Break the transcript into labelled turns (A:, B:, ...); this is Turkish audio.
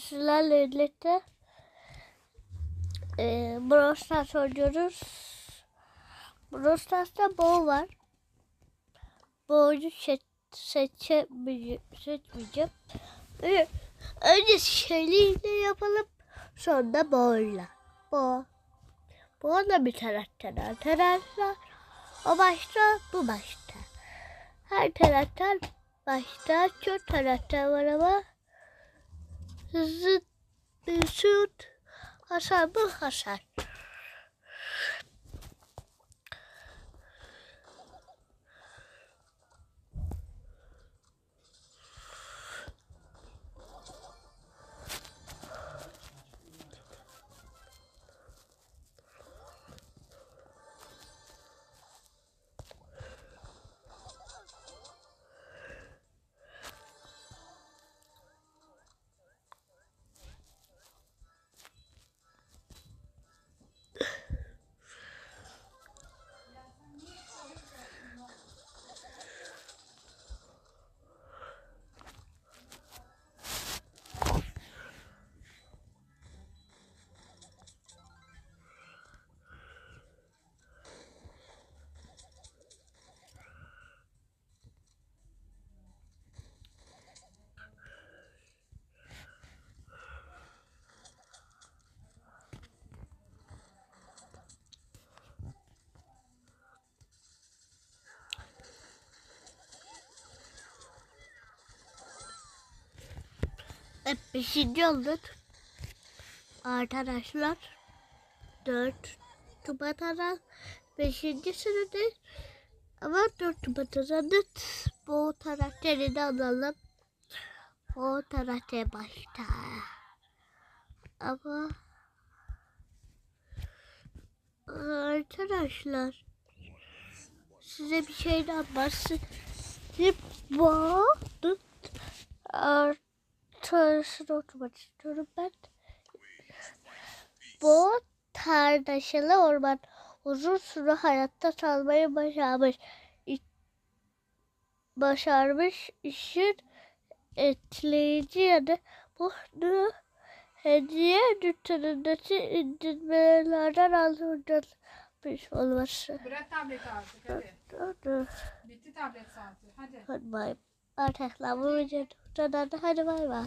A: Sizlerle birlikte e, Brawl Stars oynuyoruz. Brawl Stars'ta var. Bo'yu seç, seçemeyeceğim. Seçmeyeceğim. Önce, önce Shelly'yle yapalım. Sonra Bo'yla. Bo. Bo da bir taraftan arkadaşlar. O başta, bu başta. Her taraftan başta çok taraftan var ama Hızlı şut. Hasar bu hasar. Hep beşinci olduk. Arkadaşlar. Dört Şubat'a beşinci sınıfta ama dört Şubat'a bu karakterini alalım. O karakter başta. Ama arkadaşlar size bir şeyden bahsedeyim. Bu Arkadaşlar oturmak istiyorum ben. Bu kardeşiyle orman uzun süre hayatta kalmayı başarmış. İ- Başarmış işin etkileyici yanı bu hediye nütünündeki indirmelerden alınmış olması.
B: Bırak tableti artık hadi.
A: Hadi
B: Bitti tablet saati. Hadi.
A: bay. Artık bu videoda hadi bay bay.